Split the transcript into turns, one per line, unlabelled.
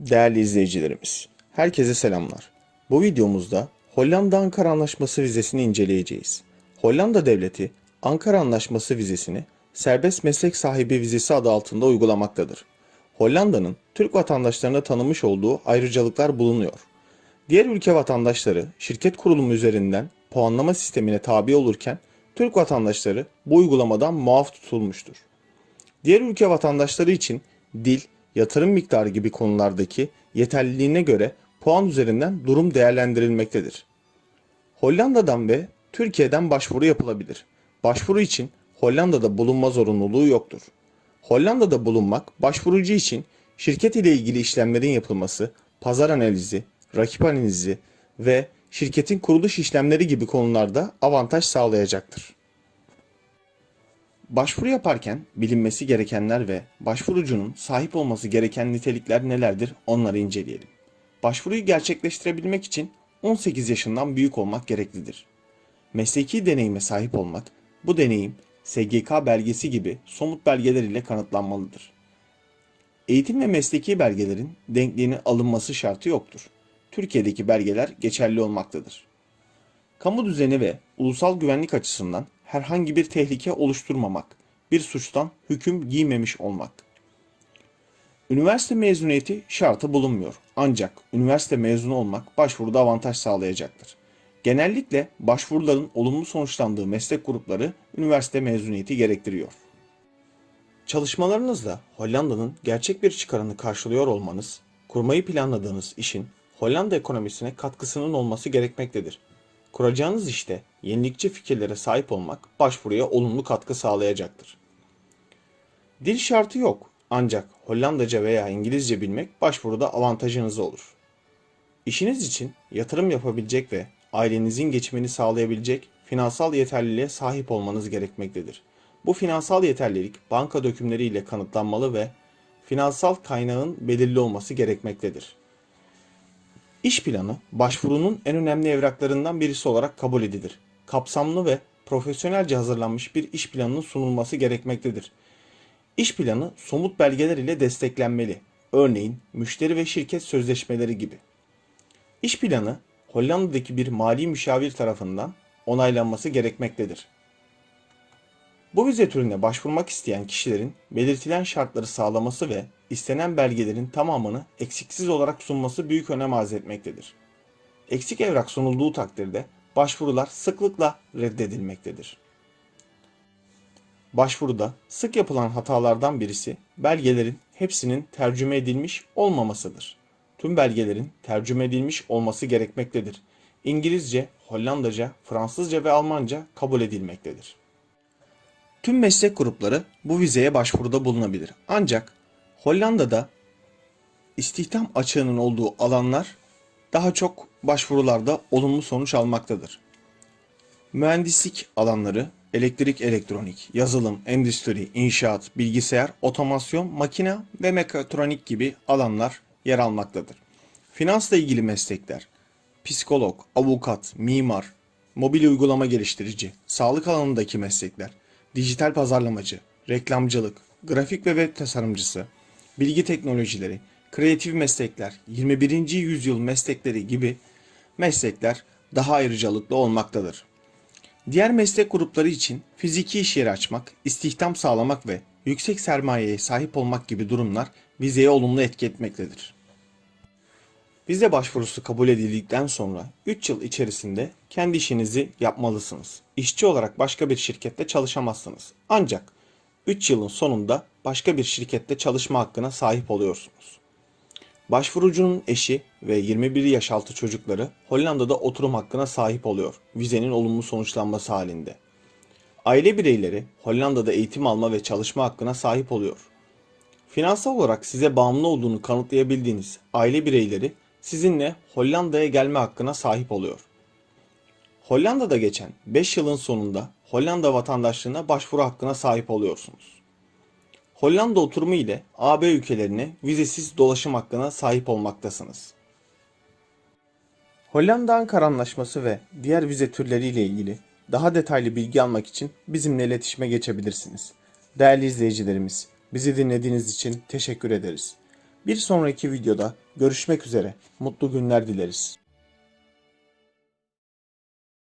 Değerli izleyicilerimiz, herkese selamlar. Bu videomuzda Hollanda Ankara Anlaşması vizesini inceleyeceğiz. Hollanda devleti Ankara Anlaşması vizesini serbest meslek sahibi vizesi adı altında uygulamaktadır. Hollanda'nın Türk vatandaşlarına tanımış olduğu ayrıcalıklar bulunuyor. Diğer ülke vatandaşları şirket kurulumu üzerinden puanlama sistemine tabi olurken Türk vatandaşları bu uygulamadan muaf tutulmuştur. Diğer ülke vatandaşları için dil, yatırım miktarı gibi konulardaki yeterliliğine göre puan üzerinden durum değerlendirilmektedir. Hollanda'dan ve Türkiye'den başvuru yapılabilir. Başvuru için Hollanda'da bulunma zorunluluğu yoktur. Hollanda'da bulunmak başvurucu için şirket ile ilgili işlemlerin yapılması, pazar analizi, rakip analizi ve şirketin kuruluş işlemleri gibi konularda avantaj sağlayacaktır. Başvuru yaparken bilinmesi gerekenler ve başvurucunun sahip olması gereken nitelikler nelerdir onları inceleyelim. Başvuruyu gerçekleştirebilmek için 18 yaşından büyük olmak gereklidir. Mesleki deneyime sahip olmak, bu deneyim SGK belgesi gibi somut belgeler ile kanıtlanmalıdır. Eğitim ve mesleki belgelerin denkliğine alınması şartı yoktur. Türkiye'deki belgeler geçerli olmaktadır. Kamu düzeni ve ulusal güvenlik açısından herhangi bir tehlike oluşturmamak, bir suçtan hüküm giymemiş olmak. Üniversite mezuniyeti şartı bulunmuyor. Ancak üniversite mezunu olmak başvuruda avantaj sağlayacaktır. Genellikle başvuruların olumlu sonuçlandığı meslek grupları üniversite mezuniyeti gerektiriyor. Çalışmalarınızda Hollanda'nın gerçek bir çıkarını karşılıyor olmanız, kurmayı planladığınız işin Hollanda ekonomisine katkısının olması gerekmektedir. Kuracağınız işte yenilikçi fikirlere sahip olmak başvuruya olumlu katkı sağlayacaktır. Dil şartı yok ancak Hollandaca veya İngilizce bilmek başvuruda avantajınız olur. İşiniz için yatırım yapabilecek ve ailenizin geçimini sağlayabilecek finansal yeterliliğe sahip olmanız gerekmektedir. Bu finansal yeterlilik banka dökümleri ile kanıtlanmalı ve finansal kaynağın belirli olması gerekmektedir. İş planı başvurunun en önemli evraklarından birisi olarak kabul edilir. Kapsamlı ve profesyonelce hazırlanmış bir iş planının sunulması gerekmektedir. İş planı somut belgeler ile desteklenmeli. Örneğin müşteri ve şirket sözleşmeleri gibi. İş planı Hollanda'daki bir mali müşavir tarafından onaylanması gerekmektedir. Bu vize türüne başvurmak isteyen kişilerin belirtilen şartları sağlaması ve istenen belgelerin tamamını eksiksiz olarak sunması büyük önem arz etmektedir. Eksik evrak sunulduğu takdirde başvurular sıklıkla reddedilmektedir. Başvuruda sık yapılan hatalardan birisi belgelerin hepsinin tercüme edilmiş olmamasıdır. Tüm belgelerin tercüme edilmiş olması gerekmektedir. İngilizce, Hollandaca, Fransızca ve Almanca kabul edilmektedir. Tüm meslek grupları bu vizeye başvuruda bulunabilir. Ancak Hollanda'da istihdam açığının olduğu alanlar daha çok başvurularda olumlu sonuç almaktadır. Mühendislik alanları, elektrik, elektronik, yazılım, endüstri, inşaat, bilgisayar, otomasyon, makine ve mekatronik gibi alanlar yer almaktadır. Finansla ilgili meslekler, psikolog, avukat, mimar, mobil uygulama geliştirici, sağlık alanındaki meslekler, dijital pazarlamacı, reklamcılık, grafik ve web tasarımcısı, bilgi teknolojileri, kreatif meslekler, 21. yüzyıl meslekleri gibi meslekler daha ayrıcalıklı olmaktadır. Diğer meslek grupları için fiziki iş yeri açmak, istihdam sağlamak ve yüksek sermayeye sahip olmak gibi durumlar vizeye olumlu etki etmektedir. Vize başvurusu kabul edildikten sonra 3 yıl içerisinde kendi işinizi yapmalısınız. İşçi olarak başka bir şirkette çalışamazsınız. Ancak 3 yılın sonunda başka bir şirkette çalışma hakkına sahip oluyorsunuz. Başvurucunun eşi ve 21 yaş altı çocukları Hollanda'da oturum hakkına sahip oluyor vizenin olumlu sonuçlanması halinde. Aile bireyleri Hollanda'da eğitim alma ve çalışma hakkına sahip oluyor. Finansal olarak size bağımlı olduğunu kanıtlayabildiğiniz aile bireyleri sizinle Hollanda'ya gelme hakkına sahip oluyor. Hollanda'da geçen 5 yılın sonunda Hollanda vatandaşlığına başvuru hakkına sahip oluyorsunuz. Hollanda oturumu ile AB ülkelerine vizesiz dolaşım hakkına sahip olmaktasınız. Hollanda Ankara Anlaşması ve diğer vize türleri ile ilgili daha detaylı bilgi almak için bizimle iletişime geçebilirsiniz. Değerli izleyicilerimiz, bizi dinlediğiniz için teşekkür ederiz. Bir sonraki videoda görüşmek üzere. Mutlu günler dileriz.